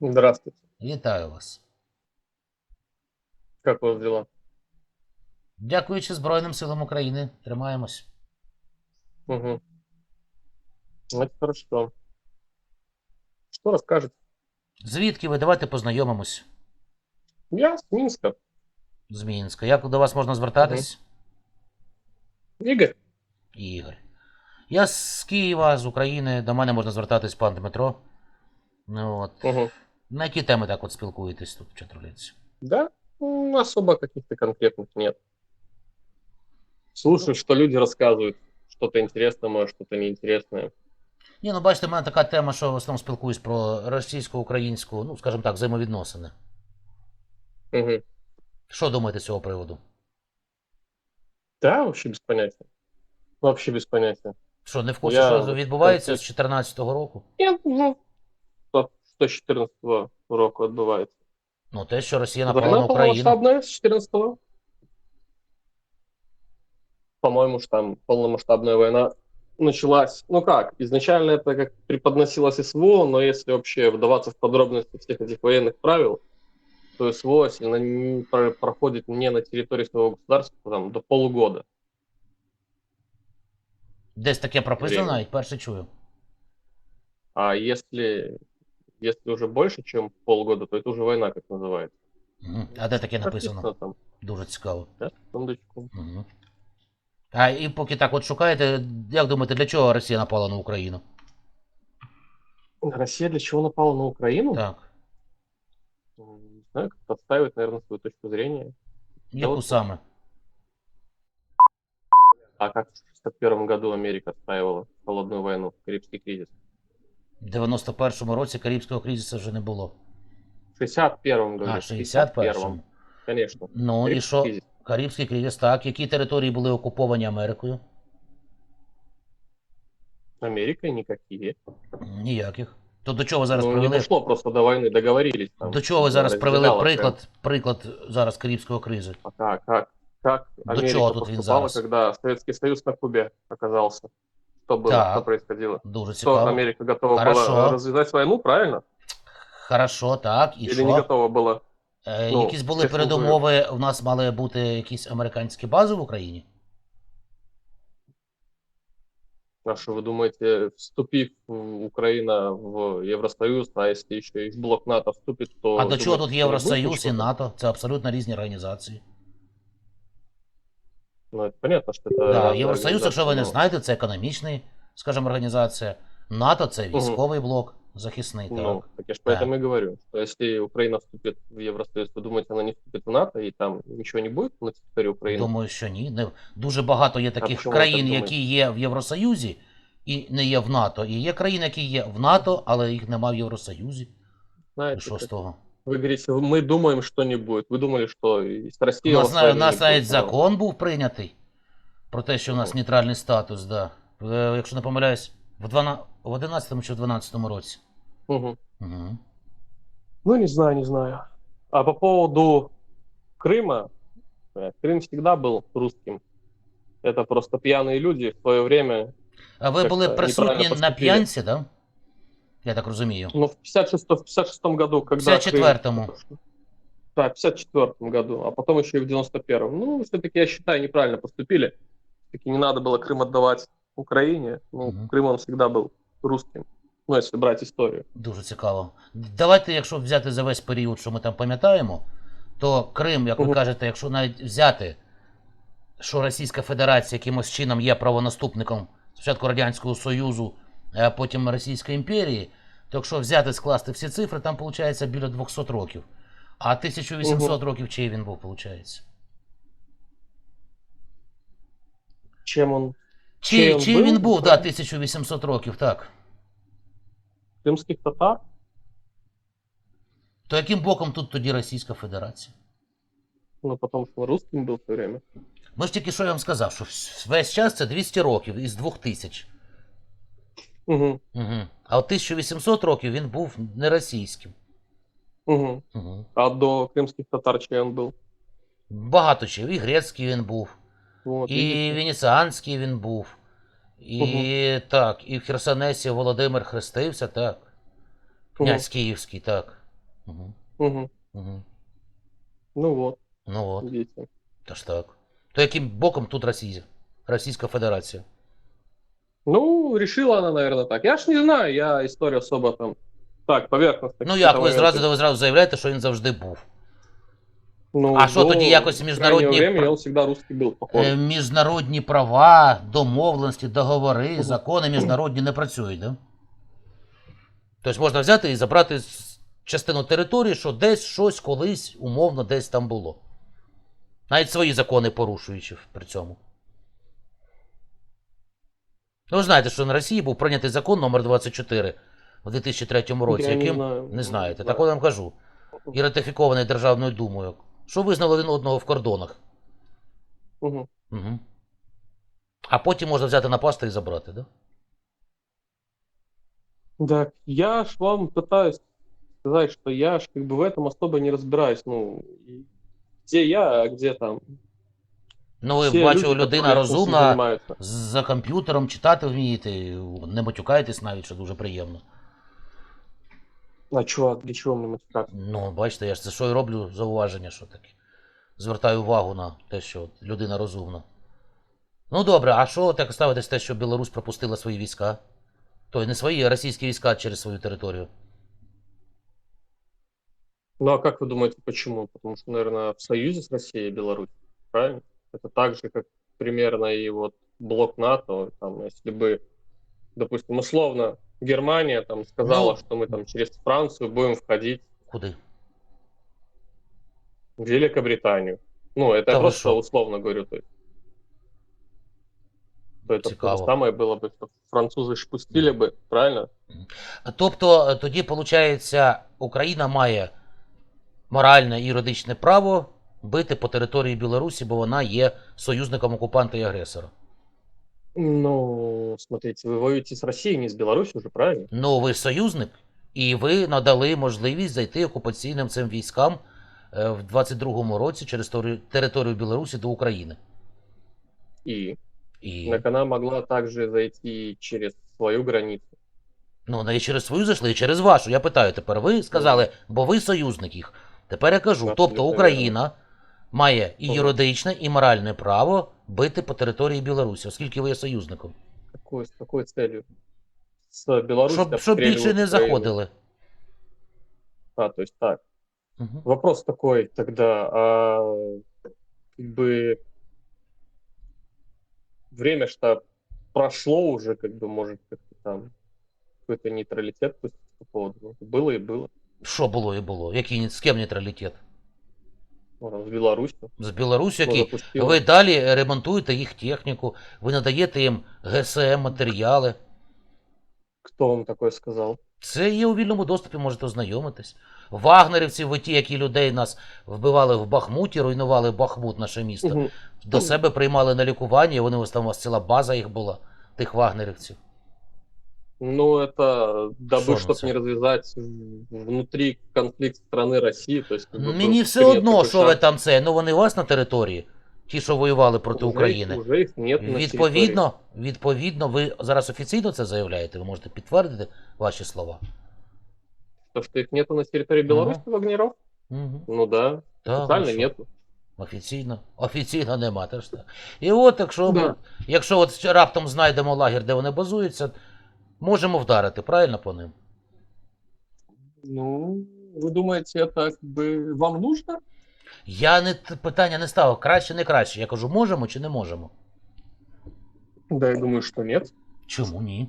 Здравствуйте. Вітаю вас. У вас дела? Дякуючи Збройним силам України, тримаємось. Угу. Это хорошо. Что расскажете? Звідки ви? Давайте познайомимось Я с Минска. з Мінська. Як до вас можна звертатись? Игорь. Ігор. Я з Києва, з України. До мене можна звертатись пан Дмитро. Ну, от. Угу. На які теми так от спілкуєтесь тут в чатруліці? Да? Особо каких-то конкретных нет. Слушаю, что люди рассказывают. Что-то интересное, может, что-то неинтересное. Ні, ну бачите, в мене така тема, що в основному спілкуюсь про російсько-українську, ну, скажімо так, взаємовідносини. Угу. Що думаєте з цього приводу? Да, вообще без понятия. Вообще без понятия. Що, не в курсі, Я- що відбувається з 2014 року? Нет, ну, что что с 14 року отбывается. Ну, те, що Росія напала Война на Україну. полномасштабная с 14 По-моему, ж там полномасштабная война началась. Ну как, изначально это как преподносилось СВО, но если вообще вдаваться в подробности всех этих военных правил, то СВО, если она не про- проходит не на территории своего государства, там, до полугода. Десь таке прописано, Время. навіть перше чую. А если, если уже больше, чем полгода, то это уже война, как называется. Мгм. А де таке написано? Там, Дуже цікаво. да. Мгм. А і поки так от шукаєте, як думаєте, для чого Росія напала на Україну? Россия для чего напала на Украину? Так. Не знаю, как подставить, наверное, свою точку зрения. Яку от- саме? А как в 1961 году Америка отстаивала холодную войну, Карибский кризис? В 91-му році Карибського кризису вже не було. В 61-м, говорю. А, 61-му. Конечно. Ну і Карибский що? кризис. Карибський кризис, так. Які території були окуповані Америкою? Америка никакие. Ніяких. То до чого зараз ну, не привели? дошло просто до войны, договорились. Там, До чого ви зараз привели приклад, приклад зараз Карибського прям. А как, как, как До Америка чего тут поступала, Винзарс? когда Советский Союз на Кубе оказался? Что было, Так. что происходило? Дуже Что цікаво. Америка готова Хорошо. была развязать войну, правильно? Хорошо, так. І Или що? не готова была? Е, Ну, якісь були це ж передумови, у нас мали бути якісь американські бази в Україні? А что вы думаете, вступив в- Украина в Евросоюз, а если еще и в блок НАТО вступит, то... А до чого думаете, тут что не Євросоюз будет і что-то? НАТО? Це абсолютно різні організації. Ну, это понятно, что это... Да, разные Євросоюз, якщо ви не организации, но- знаєте, це економічний, скажімо, організація. НАТО це Мгм. військовий блок, захисний. Ну, Так. так я же Да. поэтому и говорю, что если Украина вступит в Евросоюз, вы думаете, она не вступит в НАТО, и там ничего не будет на территории Украины? Думаю, що ні. Не, дуже багато є таких чому ви так країн, думаєте? які є в Євросоюзі і не є в НАТО. І є країни, які є в НАТО, але їх нема в Євросоюзі. І Знаете, що з как- того? вы говорите, мы думаем, что не будет. Вы думали, что и с У Россией нас, у вас на- войны у не нас будет, навіть но- закон був прийнятий про те, що у нас Ну. нейтральний статус, да. Е, Якщо не помиляюсь, в 12, в 11 чи в 12 році. Мгм. Угу. Ну, не знаю, не знаю. А по поводу Крыма, э, Крым всегда был русским. Это просто пьяные люди в свое время, А ви Як були то присутні неправильно на поступили. п'янці, да? Я так розумію. ну, в 56, в 56 году, когда... 54-му. Крым- Да, в 54 году, а потом еще и в 91-м. Ну, все-таки, я считаю, неправильно поступили. Все-таки не надо было Крым отдавать Украине. Ну, Мгм. Крым, он всегда был русским. Ну, если брать историю. Дуже цікаво. Давайте, якщо взяти за весь період, що ми там пам'ятаємо, то Крим, як ви Мгм. кажете, якщо навіть взяти, що Російська Федерація якимось чином є правонаступником спочатку Радянського Союзу, а потім Російської імперії, то якщо взяти скласти всі цифри, там виходить біля 200 років. А 1800 років чий він був, виходить? Чем он? Чи, Чий чи він він був? був, да, 1800 років, так. Крымских татар? То яким боком тут тоді Російська Федерація? Ну, потому что он русским был все время. Ми ж тільки що я вам сказав, що весь час це 200 років із 2000. Угу. Угу. А от 1800 років він був не російським. Угу. Угу. А до крымских татар чей он был? Багато чого. І грецький він був, Вот, і венеціанський він був. І так, і в Херсонесі Володимир хрестився, так. Князь Київський, так. Угу. Угу. Угу. Ну вот, Ну от, видите. то ж так. То яким боком тут Росія? Російська Федерація? Ну, решила она, наверное, так. Я ж не знаю, я историю особо там... Так, поверхностно. Ну як, ви зразу, ви зразу заявляєте, що він завжди був. Ну, А що тоді якось міжнародні он всегда русский был, походу. Е, міжнародні права, домовленості, договори, закони міжнародні не працюють, да? Тобто можна взяти і забрати частину території, що десь щось колись умовно десь там було. Навіть свої закони порушуючи при цьому. Ну, ви знаєте, що на Росії був прийнятий закон номер 24 у 2003 році, Я не яким знаю. не знаєте. Не Так знаю. от я вам кажу. І ратифікований Державною Думою. Що визнали один одного в кордонах. Мгм. Угу. А потім можна взяти на пасту і забрати, да? Так, я ж вам пытаюсь сказать, что я ж как бы в этом особо не разбираюсь. Ну, и где я, а где там. Ну, ви все бачу, люди, людина которые этим розумна, занимаются. з- за комп'ютером читати вмієте, не матюкаєтесь навіть, що дуже приємно. А чувак, для чего мне матюкаться? Ну, бачите, я ж це що і роблю зауваження, що таке. Звертаю увагу на те, що от людина розумна. Ну добре, а що так ставитесь те, що Білорусь пропустила свої війська? Тобто не свої, а російські війська через свою територію. Ну а как вы думаете, почему? Потому что, наверное, в союзе с Россией и Беларусью, правильно? Это так же, как примерно и вот блок НАТО, там, если бы, допустим, условно, Германия там сказала, Ну. что мы там через Францию будем входить Куди? в Великобританию. Ну, это Да я вы просто шо? условно говорю. То, есть. то это то же Цікаво. самое было бы, что французы ж пустили бы, правильно? Тобто е, тоді, виходить, Україна має моральне і юридичне право бити по території Білорусі, бо вона є союзником окупанта і агресора. Ну, смотрите, вы воюете с Россией, не с Беларусью уже, правильно? Ну, ви союзник, і ви надали можливість зайти окупаційним цим військам е, в 22-му році через територію Білорусі до України. И І так она могла также зайти через свою границу. ну, не через свою зайшли, і через вашу. Я питаю тепер, ви сказали, бо ви союзник їх. Тепер я кажу, тобто. Україна має і Мгм. юридичне, і моральне право бити по території Білорусі, оскільки ви є союзником. Какой, с какой целью? С Беларусью Щоб, щоб більше не обстреливать Украину. заходили. А, то есть так. Мгм. Вопрос такой тогда, а как бы время что прошло уже, как бы, может, как-то там какой-то нейтралитет пусть по поводу. Ну, Было и было. Що було і було? Який ні- з ким нейтралітет? Ну. З Білорусі, Ну, який допустила. ви далі ремонтуєте їх техніку, ви надаєте їм ГСМ матеріали. Кто вам такое сказал? Це є у вільному доступі, можете ознайомитись. Вагнерівці, ви ті, які людей нас вбивали в Бахмуті, руйнували Бахмут, наше місто. Мгм. До себе приймали на лікування, і вони ось там у вас ціла база їх була, тих вагнерівців. Ну, это дабы, Что чтобы ну, не развязать в- внутри конфликт страны России. То есть, как бы, Мені был все принят одно, такой що ви шаг. там це. Ну вони у вас на території, ті, що воювали проти Уже их- України. Уже их нет на территории. Відповідно, відповідно, ви зараз офіційно це заявляєте, ви можете підтвердити ваші слова. То, что их нету на территории Ага. Беларуси, вагнеров? Угу. Ну да, Так, официально ну що? нету. Офіційно. Офіційно нема. Теж так. І от, якщо, ми- Да. якщо от раптом знайдемо лагер, де вони базуються, можемо вдарити, правильно по ним? Ну, вы думаете, это как бы вам нужно? Я не т- питання не ставив, краще, не краще. Я кажу, можемо чи не можемо? Да, я думаю, что нет. Чому ні?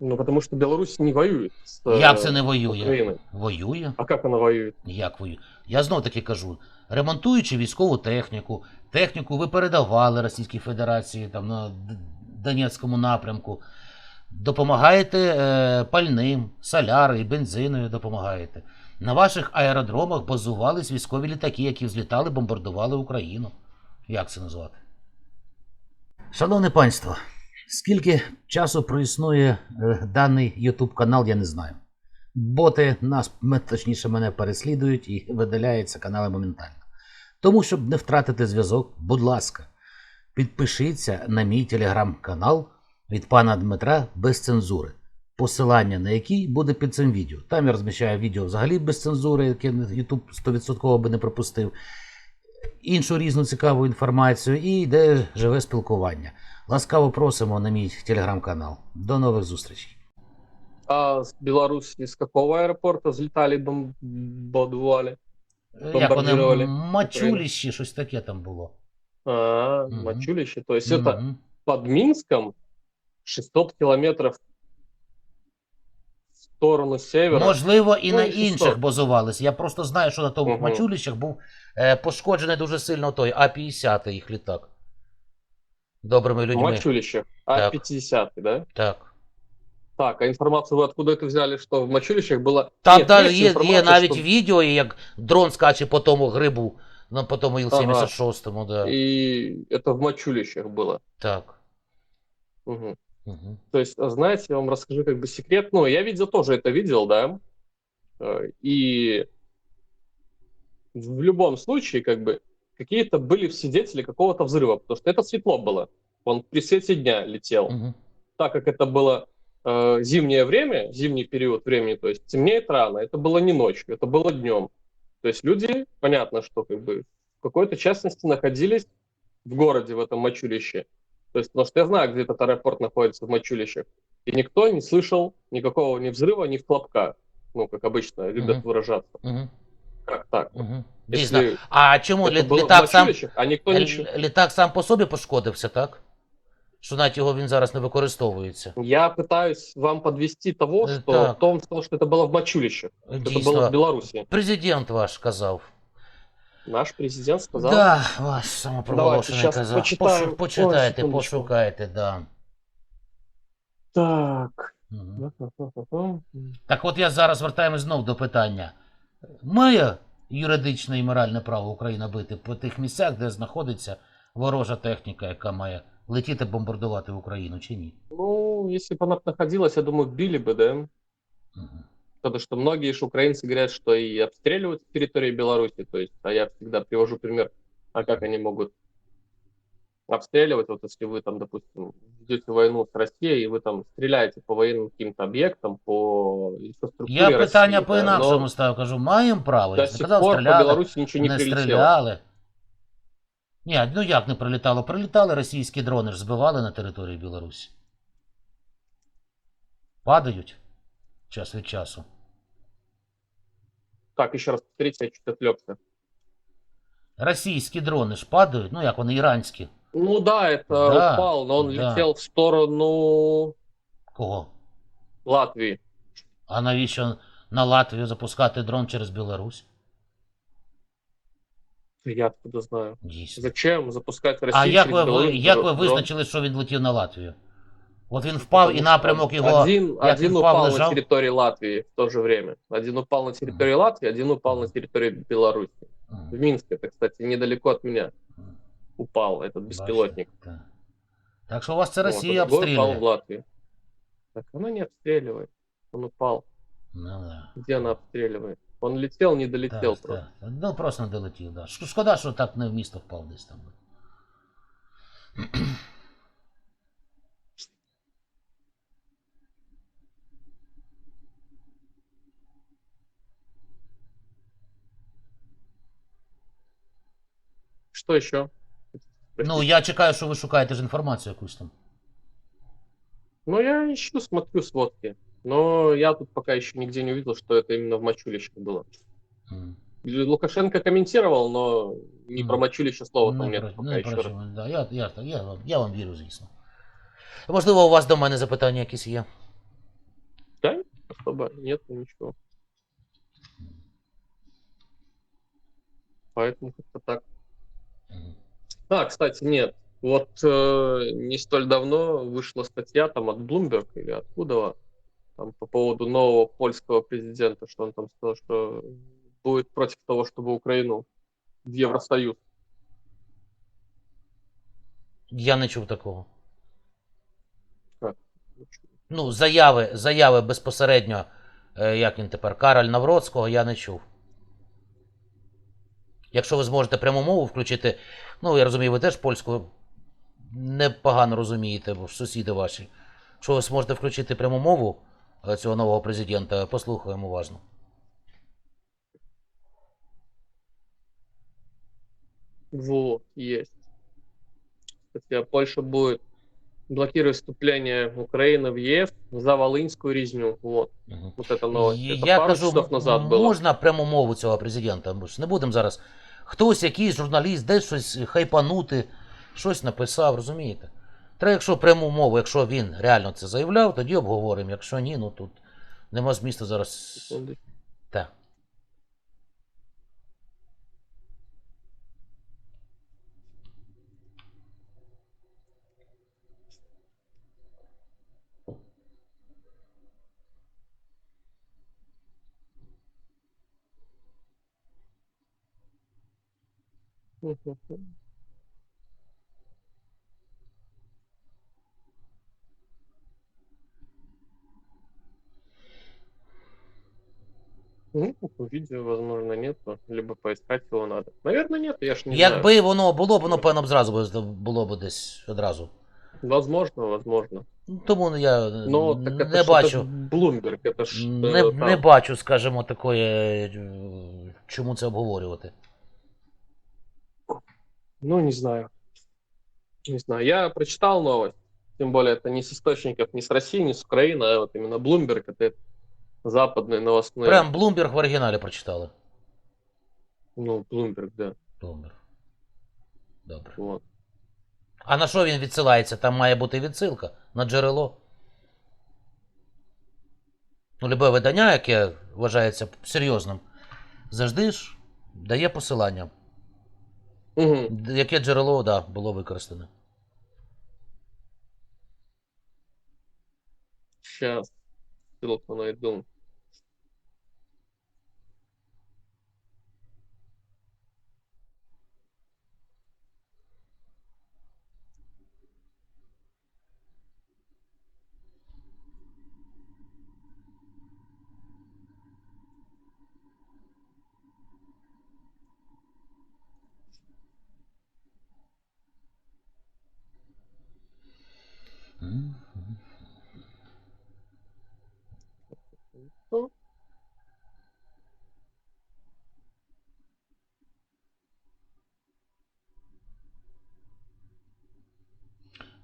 Ну, потому что Беларусь не воюет с Як э, це не воює? Украиной. Воює. А как она воюет? Як воює? Я знов таки кажу, ремонтуючи військову техніку, техніку ви передавали Російській Федерації там на Д- Донецькому напрямку, допомагаєте е, пальним, солярою, бензиною допомагаєте. На ваших аеродромах базувались військові літаки, які взлітали, бомбардували Україну. Як це назвати? Шановне панство, скільки часу проіснує е, даний YouTube канал, я не знаю. Боти нас, точніше, мене переслідують і видаляються канали моментально. Тому, щоб не втратити зв'язок, будь ласка, підпишіться на мій телеграм-канал від пана Дмитра без цензури. посилання на який буде під цим відео. Там я розміщаю відео взагалі без цензури, яке YouTube 100% би не пропустив. Іншу різну цікаву інформацію і йде живе спілкування. Ласкаво просимо на мій телеграм-канал. До нових зустрічей. А с Беларуси с какого аэропорта взлетали бомбардовали? Як вони Бомбардували мачуліщі, щось таке там було. А, Мгм. Мачулище. То есть это Мгм. под Минском 600 километров в сторону севера. Можливо, і Ну, на і 600. інших базувалися. Я просто знаю, що на тому Мгм. мачуліщах був е, пошкоджений дуже сильно той А-50 їх літак. Добрими В людьми. Мачулище. А-50, да? Так. Так, а информацию вы откуда это взяли, что в Мачулищах было... Там Нет, даже есть є, є информация, навіть что- відео, як дрон скаче по тому грибу, ну, по тому Іл-76, да. И это в Мачулищах было. Так. Мгм. Угу. То есть, а знаете, я вам расскажу как бы секрет. Ну, я видел тоже это видел, да. Э, И в любом случае, как бы, какие-то были свидетели какого-то взрыва, потому что это светло было. Он при свете дня летел. Угу. Так как это было э, зимнее время, зимний период времени, то есть темнеет рано, это было не ночью, это было днем. То есть люди, понятно, что как бы в какой-то частности находились в городе, в этом Мачулище. То есть, потому что я знаю, где этот аэропорт находится в Мачулищах. И никто не слышал никакого ни взрыва, ни хлопка. Ну, как обычно любят Мгм. выражаться. Угу. Как так? Угу. Если Дійсно. А чому это лі- было в літак сам, Мачулищах, а никто ничего... лі- літак сам по собі пошкодився, так? Що навіть його він зараз не використовується. Я пытаюсь вам подвести того, Э, что так. Том сказал, что это было в Мачулищах. Это было в Дійсно. Беларуси. Президент ваш казав. Наш президент сказал. Да, ваш Давайте, самопроголошений щас казав. почитаємо. Пошу- почитайте, Ой, секундочку. пошукайте, да. Так. Мгм. Так от я зараз вертаємось знов до питання. Має юридичне і моральне право Україна бити по тих місцях, де знаходиться ворожа техніка, яка має летіти бомбардувати Україну, чи ні? Ну, если бы она находилась, я думаю, били бы, да? Мгм Потому что многие же украинцы говорят, что и обстреливают с территории Беларуси. То есть, а я всегда привожу пример, а как они могут обстреливать, вот если вы там, допустим, ведете войну с Россией, и вы там стреляете по военным каким-то объектам, по инфраструктуре Я питання России, да, по-інакшому но ставив, кажу, маємо право. до Я ж не сих казав, пор по стріляли, Беларуси ничего не, не прилетело. стріляли. Ні, ну як не прилітало? Прилітали російські дрони, ж збивали на території Білорусі. Падають час від часу. Так, еще раз повторите, я чуть отвлекся. Російські дрони ж падають, ну як вони іранські. Ну да, это Да, упал, но он да. летел в сторону Кого? Латвии. А навіщо на Латвію запускати дрон через Білорусь? Я откуда знаю. Дійсно. Зачем запускать Россию А як через ви, ви, Беларусь як ви визначили, що він летів на Латвію? От він впав і напрямок його. Один, як один він впав, упал на лежав? территории Латвии в то же время. Один упал на территории Латвии, один упал на территории Беларуси. В. Минске, это, кстати, недалеко от меня Мгм. упал этот беспилотник. Так. так що у вас це Вот, Росія а другой упал в обстрілює. Латвии. Так она не обстреливает. Он упал. Ну, да. Где она обстреливает? Он летел, не долетел Так, просто. так. Ну просто не долетів, да. Шкода, що так не в місто впав десь там. Что еще? Ну, я чекаю, що ви шукаєте ж інформацію якусь там. Ну, я ищу, смотрю сводки. Но я тут пока еще нигде не увидел, что это именно в Мачулищах было. М. Лукашенко комментировал, но не Ну, про Мачулище слова там Не нет про- пока не еще. про що, да, я, я, я, вам- я вам вірю, звісно. Можливо, у вас до мене запитання якісь є? Да? Особо нет ничего. Поэтому как-то так. Мгм. А, кстати, нет. Вот э, не столь давно вышла статья там от Bloomberg или откуда там по поводу нового польского президента, что он там сказал, что будет против того, чтобы Украину в Евросоюз. Я не чув такого. Как? Ну, заяви, заяви безпосередньо, е, як він тепер, Кароль Навроцького, я не чув. Якщо ви зможете пряму мову включити, ну, я розумію, ви теж польську непогано розумієте, бо ж сусіди ваші. Якщо ви зможете включити пряму мову, е, цього нового президента. Послухаємо уважно. Вот, есть. Кстати, а Польша будет блокировать вступление Украины в ЕС за волынскую резню. Вот, Мгм. вот это новость. Я- это Я пару кажу, часов назад м- было. можна пряму мову цього президента. Ми ж не будемо зараз. Хтось, якийсь журналіст, десь щось хайпанути, щось написав, розумієте? Треба, якщо пряму мову, якщо він реально це заявляв, тоді обговоримо. Якщо ні, ну тут нема змісту зараз. Секунду. Ну, видео, возможно, нету, либо поискать его надо. Наверное, нет, я ж не знаю. Якби воно було б, воно певно б зразу би- було б десь одразу. Возможно, возможно. Ну, Тому я Но так это не ж- бачу. это Bloomberg, это ж Не, э, не там. бачу, скажімо, такої, е, чому це обговорювати. Ну, не знаю. Не знаю. Я прочитал новость. Тем более, это не с источников ни с России, ни с Украины, а вот именно Bloomberg, это западные новостные. Прям Bloomberg в оригіналі прочитали. Ну, Bloomberg, да. Bloomberg. Добре. Вот. А на що він відсилається? Там має бути відсилка на джерело. Ну, любе видання, яке вважається серйозним, завжди ж дає посилання. Д- Яке джерело, да, було використане. Сейчас ссылку найду. Ну,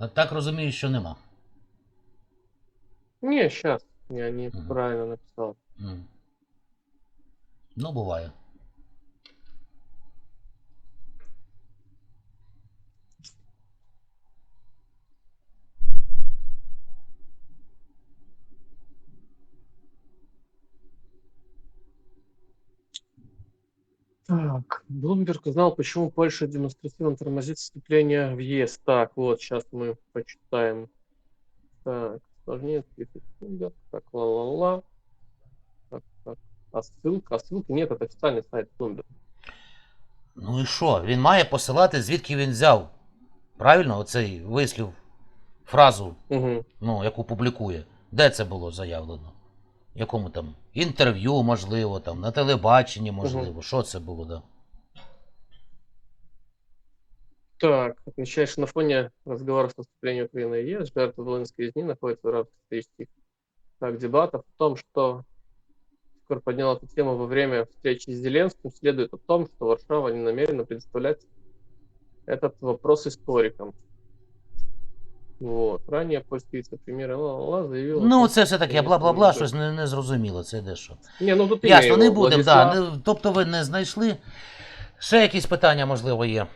А так розумію, що нема. Не, сейчас. Я не правильно написал. М. Ну, буває. Так, Блумберг узнал, почему Польша демонстративно тормозит вступление в ЕС. Так, вот, сейчас мы почитаем. Так, сложнее ответить. Блумберг. Так, ла-ла-ла. Так, так. А ссылка? А ссылки нет, это официальный сайт Bloomberg. Ну і що? Він має посилати, звідки він взяв. Правильно, оцей вислів, фразу, Угу. ну, яку публікує. Де це було заявлено? Якому там інтерв'ю, можливо, там, на телебаченні, можливо. Що це було, да? Так, отмечаешь, что на фоне разговоров о вступлении Украины в ЕС жертвы Волынской дни находятся в рамках исторических так, дебатов о том, что Скор поднял эту тему во время встречи с Зеленским, следует о том, что Варшава не намерена предоставлять этот вопрос историкам. Вот. Ранее польский вице-премьер ла-ла-ла заявил... о Ну, це все таке бла-бла-бла, щось не, не зрозуміло, це де що. Не, ну тут Ясно, не будемо, Владислав. да. Тобто ви не знайшли. Ще якісь питання, можливо, є.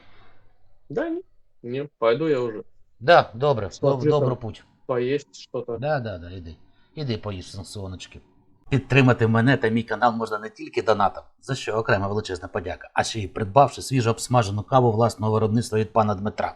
Да, не, не, пойду я уже Да, добре, Смотрю, доб, добру путь. поесть что-то. Да, да, да, іди. Іди поїж санкціоночки. Підтримати мене та мій канал можна не тільки донатом, за що окрема величезна подяка, а ще й придбавши свіжо обсмажену каву власного виробництва від пана Дмитра.